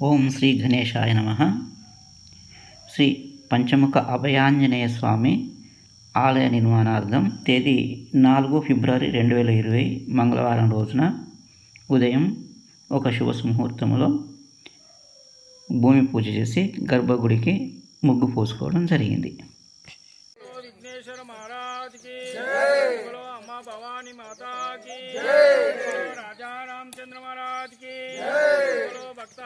ఓం శ్రీ గణేశాయ నమ. శ్రీ పంచముఖ అభయాంజనేయ స్వామి ఆలయ నిర్మాణార్థం తేదీ నాలుగు ఫిబ్రవరి రెండు వేల ఇరవై మంగళవారం రోజున ఉదయం ఒక శుభ ముహూర్తంలో భూమి పూజ చేసి గర్భగుడికి ముగ్గు పోసుకోవడం జరిగింది. భవానీ భక్త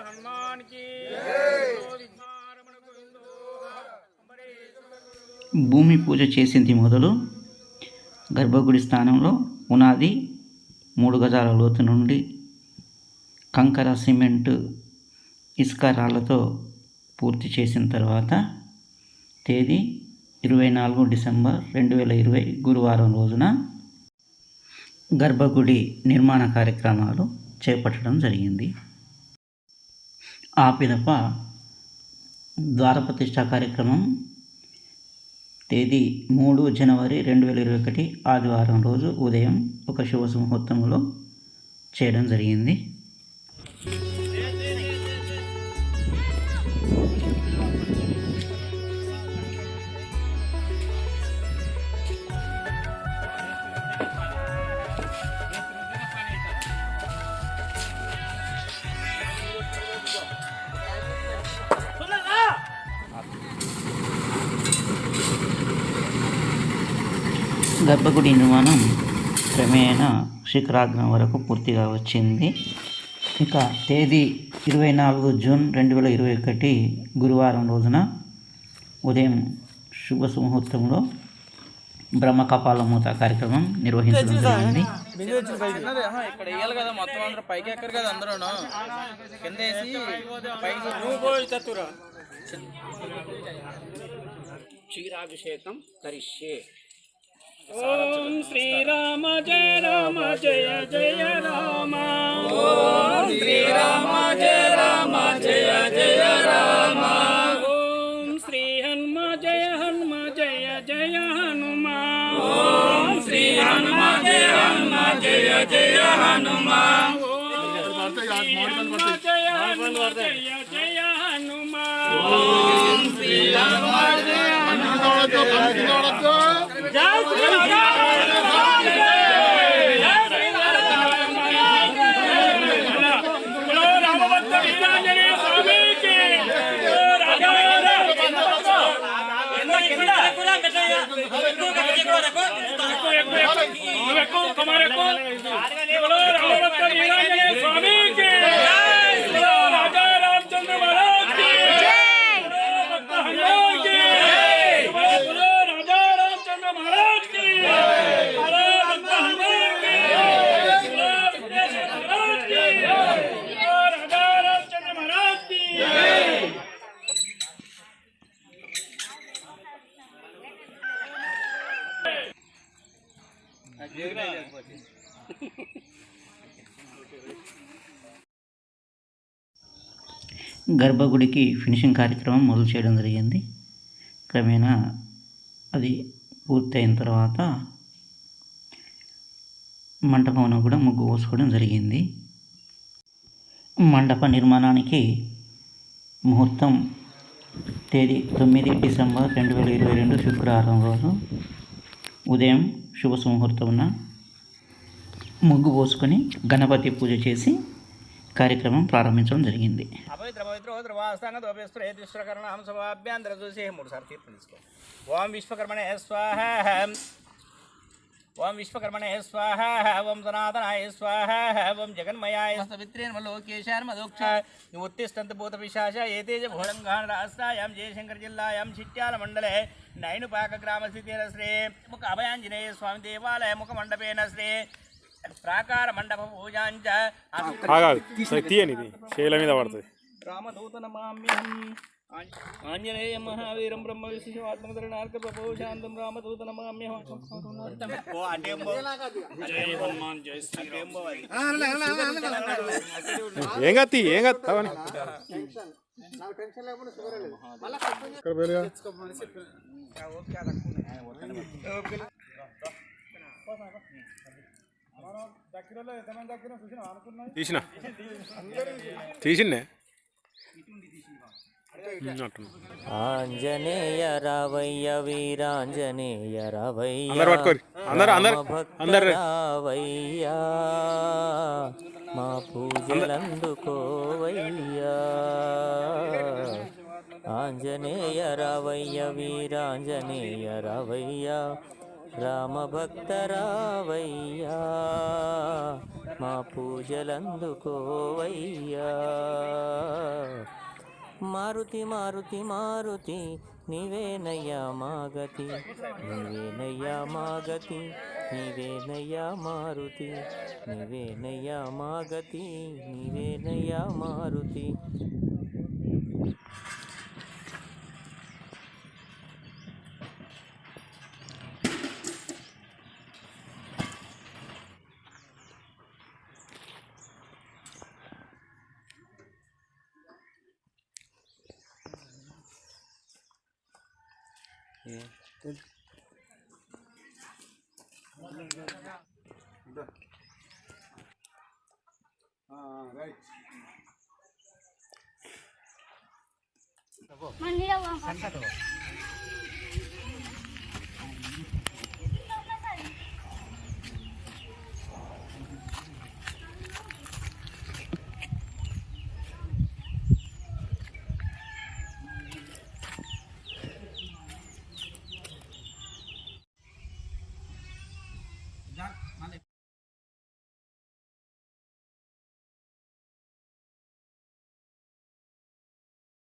భూమి పూజ చేసింది మొదలు గర్భగుడి స్థానంలో ఉనాది మూడు గజాల లోతు నుండి కంకర సిమెంట్ ఇసుక రాళ్ళతో పూర్తి చేసిన తర్వాత తేదీ ఇరవై నాలుగు డిసెంబర్ రెండు వేల ఇరవై గురువారం రోజున గర్భగుడి నిర్మాణ కార్యక్రమాలు చేపట్టడం జరిగింది. ఆ పిదప ద్వారప్రతిష్ఠ కార్యక్రమం తేదీ మూడు జనవరి రెండు వేల ఇరవై ఒకటి ఆదివారం రోజు ఉదయం ఒక శుభ ముహూర్తంలో చేయడం జరిగింది. గర్భగుడి నిర్మాణం క్రమేణా శిఖరాగ్రం వరకు పూర్తిగా వచ్చింది. ఇక తేదీ ఇరవై నాలుగు జూన్ రెండు వేల ఇరవై ఒకటి గురువారం రోజున ఉదయం శుభ ముహూర్తంలో బ్రహ్మకపాల మూత కార్యక్రమం నిర్వహించడం జరిగింది. ఇక్కడ వేయాలి కదా మొత్తం అందరూ పైకి ఎక్కరు కదా అందరూ కింద వేసి పైకి క్షీరాభిషేకం కరిష్యే. ఓం శ్రీరామ జయ రామ జయ జయ రామ. ఓం శ్రీరామ జయ రామ జయ జయ రామ. ఓం శ్రీ హనుమ జయ హనుమ జయ జయ హనుమ. ఓం శ్రీ హనుమ జయ హనుమ జయ జయ హనుమ. ఓం శ్రీ హనుమ జయ హనుమ జయ జయ హనుమ. ఓం హనుమ జయ జయ અમારે કોણ గర్భగుడికి ఫినిషింగ్ కార్యక్రమం మొదలు చేయడం జరిగింది. క్రమేణా అది పూర్తయిన తర్వాత మంటపంలో కూడా ముగ్గు పోసుకోవడం జరిగింది. మండప నిర్మాణానికి ముహూర్తం తేదీ తొమ్మిది డిసెంబర్ రెండు వేల ఇరవై రెండు శుక్రవారం రోజు. ఉదయం శుభ ముహూర్తమున ముగ్గు పోసుకొని గణపతి పూజ చేసి కార్యక్రమం ప్రారంభించడం జరిగింది. మూడు ఓం విశ్వకర్మణే స్వాహ. ఓం విశ్వకర్మణే స్వాహ ఓం సనాతనాయ స్వాహ ఓం జగన్మయాయ సవిత్రేణ లోకేశాన్ మదోక్ష. ఉత్తిష్టంత భూత విశాష ఏతేజ భోళంగాన్ రాష్ట్రాయాం జయశంకర్ జిల్లాయాం చిట్యాల మండలే నైనుపాక గ్రామ స్థితిర శ్రీ ముఖ అభయాంజనేయ స్వామి దేవాలయ ముఖ మండపేన శ్రీ ప్రాకార మండప పూజాంచ తీయనిది శైల మీద పడుతుంది. రామదూతనమామ్యహం. ఆంజనేయ మహావీరం బ్రహ్మ విశిషాత్మకరణార్క ప్రభో శాంతం శ్రీరామ్ ఏం కత్తి ఏం తీసిన తీసిండే ఆంజనేయ రావయ్య వీరాంజనేయ రావయ్య అందరు పట్టుకోరి. అందరు అందరు రామభక్త అందరు రావయ్యా మా పూజలందుకోవయ్యా. ఆంజనేయ రావయ్య వీరాంజనేయ రావయ్య రామభక్త రావయ్యా మా పూజలందుకోవయ్యా. మారుతి మారుతి మారుతి నీవేనయ్యా మాగతి నీవేనయ్యా మాగతి నీవేనయ్యా మారుతి. నీవేనయ్యా మాగతి నీవేనయ్యా Maruti. Yeah. Ah, right. Manila wang ka. Ka to?